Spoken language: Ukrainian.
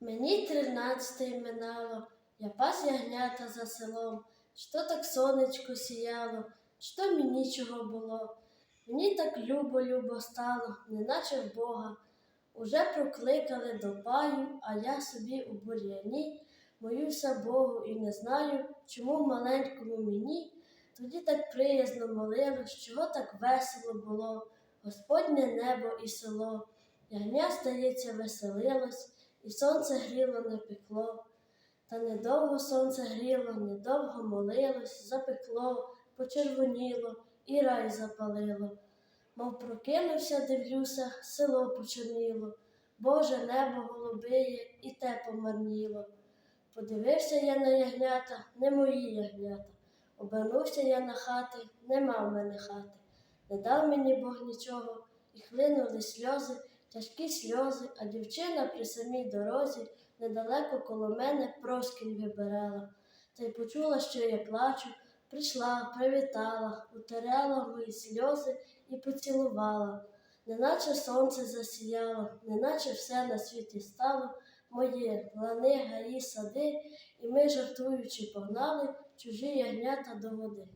Мені тринадцятий минало, я пас ягнята за селом, що так сонечко сіяло, що мені нічого було. Мені так любо-любо стало, неначе в Бога. Уже прокликали до паю, а я собі у бур'яні, моюся Богу і не знаю, чому маленькому мені тоді так приязно молилось, чого так весело було, Господнє небо і село. Ягня, здається, веселилось, і сонце гріло не пекло. Та недовго сонце гріло, недовго молилось, запекло, почервоніло і рай запалило. Мов прокинувся, дивлюся, село почорніло, Боже небо голубиє, і те помарніло. Подивився я на ягнята, не мої ягнята. Обернувся я на хати, нема в мене хати. Не дав мені Бог нічого, і хлинули сльози, тяжкі сльози, а дівчина при самій дорозі недалеко коло мене проскінь вибирала. Та й почула, що я плачу, прийшла, привітала, утеряла мої сльози і поцілувала. Неначе сонце засіяло, неначе все на світі стало моє, лани, гаї, сади, і ми, жартуючи, погнали чужі ягнята до води.